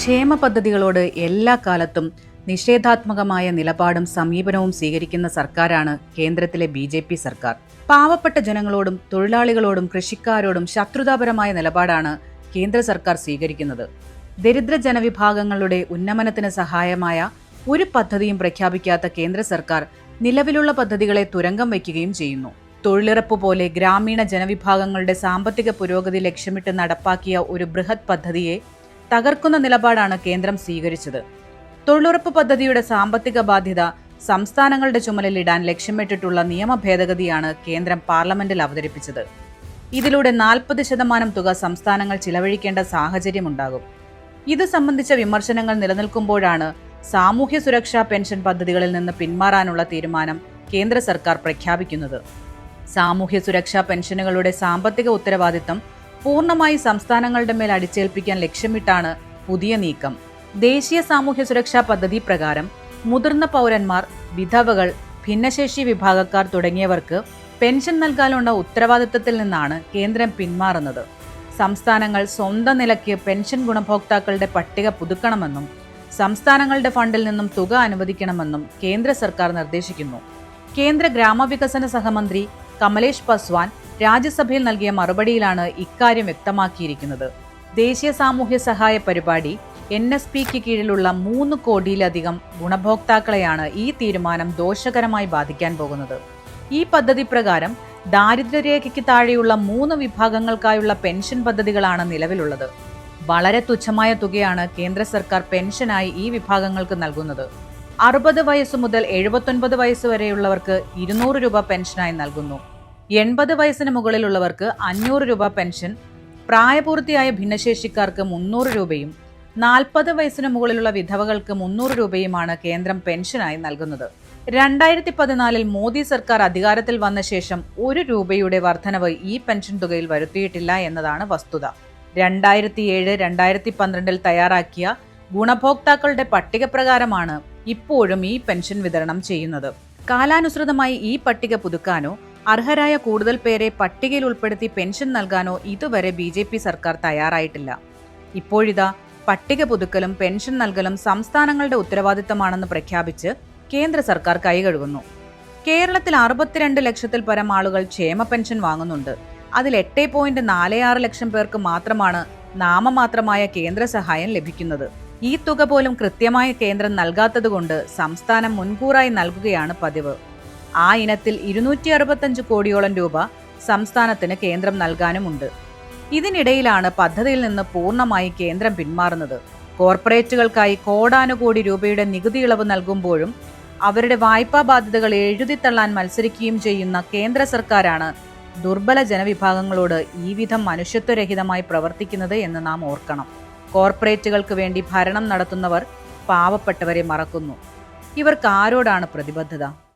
ക്ഷേമ പദ്ധതികളോട് എല്ലാ കാലത്തും നിഷേധാത്മകമായ നിലപാടും സമീപനവും സ്വീകരിക്കുന്ന സർക്കാരാണ് കേന്ദ്രത്തിലെ ബി ജെ പി സർക്കാർ. പാവപ്പെട്ട ജനങ്ങളോടും തൊഴിലാളികളോടും കൃഷിക്കാരോടും ശത്രുതാപരമായ നിലപാടാണ് കേന്ദ്ര സർക്കാർ സ്വീകരിക്കുന്നത്. ദരിദ്ര ജനവിഭാഗങ്ങളുടെ ഉന്നമനത്തിന് സഹായമായ ഒരു പദ്ധതിയും പ്രഖ്യാപിക്കാത്ത കേന്ദ്ര സർക്കാർ നിലവിലുള്ള പദ്ധതികളെ തുരങ്കം വയ്ക്കുകയും ചെയ്യുന്നു. തൊഴിലുറപ്പ് പോലെ ഗ്രാമീണ ജനവിഭാഗങ്ങളുടെ സാമ്പത്തിക പുരോഗതി ലക്ഷ്യമിട്ട് നടപ്പാക്കിയ ഒരു ബൃഹത് പദ്ധതിയെ തകർക്കുന്ന നിലപാടാണ് കേന്ദ്രം സ്വീകരിച്ചത്. തൊഴിലുറപ്പ് പദ്ധതിയുടെ സാമ്പത്തിക ബാധ്യത സംസ്ഥാനങ്ങളുടെ ചുമലിലിടാൻ ലക്ഷ്യമിട്ടിട്ടുള്ള നിയമ ഭേദഗതിയാണ് കേന്ദ്രം പാർലമെന്റിൽ അവതരിപ്പിച്ചത്. ഇതിലൂടെ നാൽപ്പത് ശതമാനം തുക സംസ്ഥാനങ്ങൾ ചിലവഴിക്കേണ്ട സാഹചര്യമുണ്ടാകും. ഇത് സംബന്ധിച്ച വിമർശനങ്ങൾ നിലനിൽക്കുമ്പോഴാണ് സാമൂഹ്യ സുരക്ഷാ പെൻഷൻ പദ്ധതികളിൽ നിന്ന് പിന്മാറാനുള്ള തീരുമാനം കേന്ദ്ര സർക്കാർ പ്രഖ്യാപിക്കുന്നത്. സാമൂഹ്യ സുരക്ഷാ പെൻഷനുകളുടെ സാമ്പത്തിക ഉത്തരവാദിത്തം പൂർണമായി സംസ്ഥാനങ്ങളുടെ മേൽ അടിച്ചേൽപ്പിക്കാൻ ലക്ഷ്യമിട്ടാണ് പുതിയ നീക്കം. ദേശീയ സാമൂഹ്യ സുരക്ഷാ പദ്ധതി പ്രകാരം മുതിർന്ന പൗരന്മാർ വിധവകൾ ഭിന്നശേഷി വിഭാഗക്കാർ തുടങ്ങിയവർക്ക് പെൻഷൻ നൽകാനുള്ള ഉത്തരവാദിത്തത്തിൽ നിന്നാണ് കേന്ദ്രം പിന്മാറുന്നത്. സംസ്ഥാനങ്ങൾ സ്വന്തം നിലയ്ക്ക് പെൻഷൻ ഗുണഭോക്താക്കളുടെ പട്ടിക പുതുക്കണമെന്നും സംസ്ഥാനങ്ങളുടെ ഫണ്ടിൽ നിന്നും തുക അനുവദിക്കണമെന്നും കേന്ദ്ര സർക്കാർ നിർദ്ദേശിക്കുന്നു. കേന്ദ്ര ഗ്രാമവികസന സഹമന്ത്രി കമലേഷ് പസ്വാൻ രാജ്യസഭയിൽ നൽകിയ മറുപടിയിലാണ് ഇക്കാര്യം വ്യക്തമാക്കിയിരിക്കുന്നത്. ദേശീയ സാമൂഹ്യ സഹായ പരിപാടി എൻ എസ് പിക്ക് കീഴിലുള്ള മൂന്ന് കോടിയിലധികം ഗുണഭോക്താക്കളെയാണ് ഈ തീരുമാനം ദോഷകരമായി ബാധിക്കാൻ പോകുന്നത്. ഈ പദ്ധതി പ്രകാരം ദാരിദ്ര്യരേഖയ്ക്ക് താഴെയുള്ള മൂന്ന് വിഭാഗങ്ങൾക്കായുള്ള പെൻഷൻ പദ്ധതികളാണ് നിലവിലുള്ളത്. വളരെ തുച്ഛമായ തുകയാണ് കേന്ദ്ര സർക്കാർ പെൻഷനായി ഈ വിഭാഗങ്ങൾക്ക് നൽകുന്നത്. അറുപത് വയസ്സ് മുതൽ എഴുപത്തൊൻപത് വയസ്സ് വരെയുള്ളവർക്ക് ഇരുന്നൂറ് രൂപ പെൻഷനായി നൽകുന്നു. എൺപത് വയസ്സിന് മുകളിലുള്ളവർക്ക് അഞ്ഞൂറ് രൂപ പെൻഷൻ പ്രായപൂർത്തിയായ ഭിന്നശേഷിക്കാർക്ക് മുന്നൂറ് രൂപയും നാൽപ്പത് വയസ്സിന് മുകളിലുള്ള വിധവകൾക്ക് മുന്നൂറ് രൂപയുമാണ് കേന്ദ്രം പെൻഷനായി നൽകുന്നത്. രണ്ടായിരത്തി പതിനാലിൽ മോദി സർക്കാർ അധികാരത്തിൽ വന്ന ശേഷം ഒരു രൂപയുടെ വർധനവ് ഈ പെൻഷൻ തുകയിൽ വരുത്തിയിട്ടില്ല എന്നതാണ് വസ്തുത. രണ്ടായിരത്തി ഏഴ് രണ്ടായിരത്തി പന്ത്രണ്ടിൽ തയ്യാറാക്കിയ ഗുണഭോക്താക്കളുടെ പട്ടിക പ്രകാരമാണ് ഇപ്പോഴും ഈ പെൻഷൻ വിതരണം ചെയ്യുന്നത്. കാലാനുസൃതമായി ഈ പട്ടിക പുതുക്കാനോ അർഹരായ കൂടുതൽ പേരെ പട്ടികയിൽ ഉൾപ്പെടുത്തി പെൻഷൻ നൽകാനോ ഇതുവരെ ബി ജെ പി സർക്കാർ തയ്യാറായിട്ടില്ല. ഇപ്പോഴിതാ പട്ടിക പുതുക്കലും പെൻഷൻ നൽകലും സംസ്ഥാനങ്ങളുടെ ഉത്തരവാദിത്തമാണെന്ന് പ്രഖ്യാപിച്ച് കേന്ദ്ര സർക്കാർ കൈകഴുകുന്നു. കേരളത്തിൽ അറുപത്തിരണ്ട് ലക്ഷത്തിൽ പരം ആളുകൾ ക്ഷേമ പെൻഷൻ വാങ്ങുന്നുണ്ട്. അതിൽ എട്ട് പോയിന്റ് നാല് ആറ് ലക്ഷം പേർക്ക് മാത്രമാണ് നാമമാത്രമായ കേന്ദ്ര സഹായം ലഭിക്കുന്നത്. ഈ തുക പോലും കൃത്യമായ കേന്ദ്രം നൽകാത്തതുകൊണ്ട് സംസ്ഥാനം മുൻകൂറായി നൽകുകയാണ് പതിവ്. ആ ഇനത്തിൽ ഇരുന്നൂറ്റി അറുപത്തഞ്ച് കോടിയോളം രൂപ സംസ്ഥാനത്തിന് കേന്ദ്രം നൽകാനുമുണ്ട്. ഇതിനിടയിലാണ് പദ്ധതിയിൽ നിന്ന് പൂർണമായി കേന്ദ്രം പിന്മാറുന്നത്. കോർപ്പറേറ്റുകൾക്കായി കോടാനുകോടി രൂപയുടെ നികുതി ഇളവ് നൽകുമ്പോഴും അവരുടെ വായ്പാ ബാധ്യതകൾ എഴുതിത്തള്ളാൻ മത്സരിക്കുകയും ചെയ്യുന്ന കേന്ദ്ര സർക്കാരാണ് ദുർബല ജനവിഭാഗങ്ങളോട് ഈ വിധം മനുഷ്യത്വരഹിതമായി പ്രവർത്തിക്കുന്നത് എന്ന് നാം ഓർക്കണം. കോർപ്പറേറ്റുകൾക്ക് വേണ്ടി ഭരണം നടത്തുന്നവർ പാവപ്പെട്ടവരെ മറക്കുന്നു. ഇവർക്ക് ആരോടാണ് പ്രതിബദ്ധത?